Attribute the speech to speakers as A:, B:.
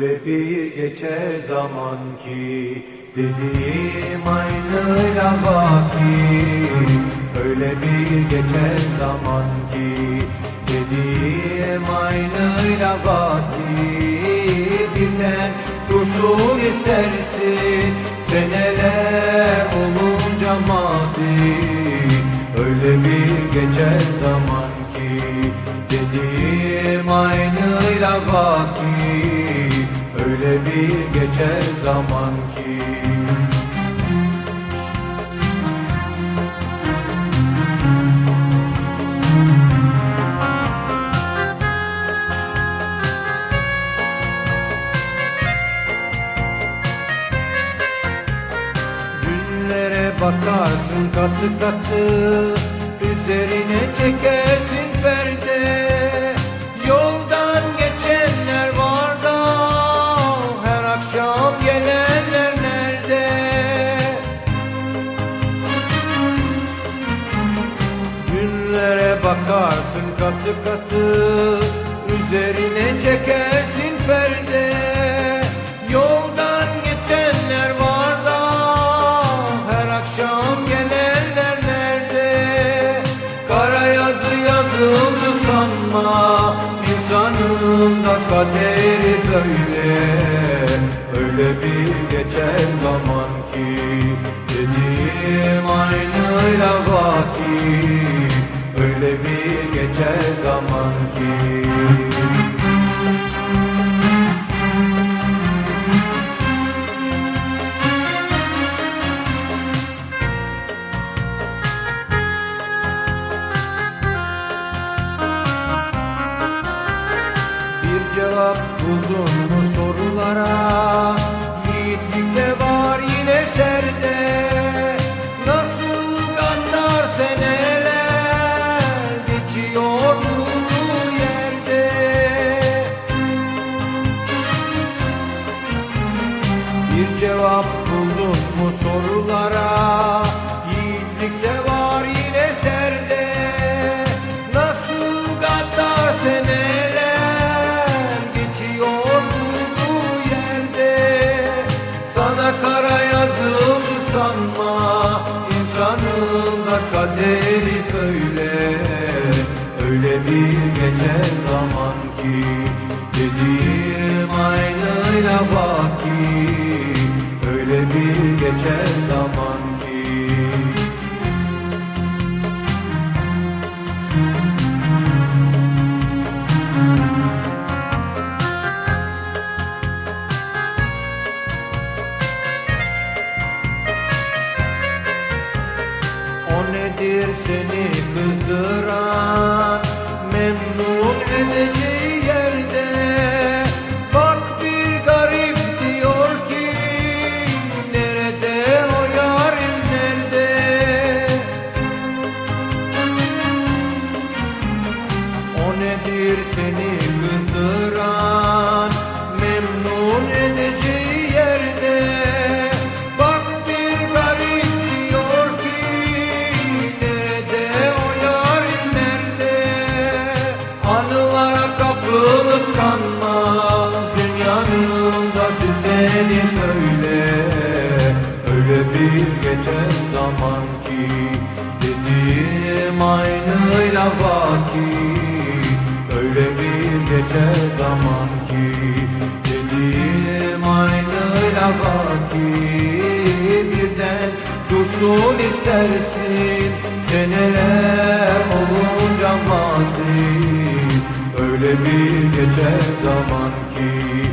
A: Öyle bir geçer zaman ki Dediğim aynıyla baki. Öyle bir geçer zaman ki Dediğim aynıyla baki. Birden dursun istersin Seneler olunca mazi. Öyle bir geçer zaman ki Dediğim aynıyla baki Öyle bir geçer zaman ki. Bakarsın katı katı Üzerine çekersin perde. Yoldan bakarsın katı katı Üzerine çekersin perde. Yoldan geçenler var da Her akşam gelenler nerede? Kara yazı yazıldı sanma İnsanın da kaderi böyle. Öyle bir geçer zaman ki Dediğim zaman ki Bir cevap buldun mu sorulara da kaderi böyle Öyle bir geçer zaman ki Dediğim aynıyla baki Öyle bir geçer zaman O nedir seni kızdıran? Memnun edeceği zaman ki Dediğim aynıyla vaki. Öyle bir geçer zaman ki Dediğim aynıyla vaki. Birden dursun istersin Seneler olunca mazi Öyle bir geçer zaman ki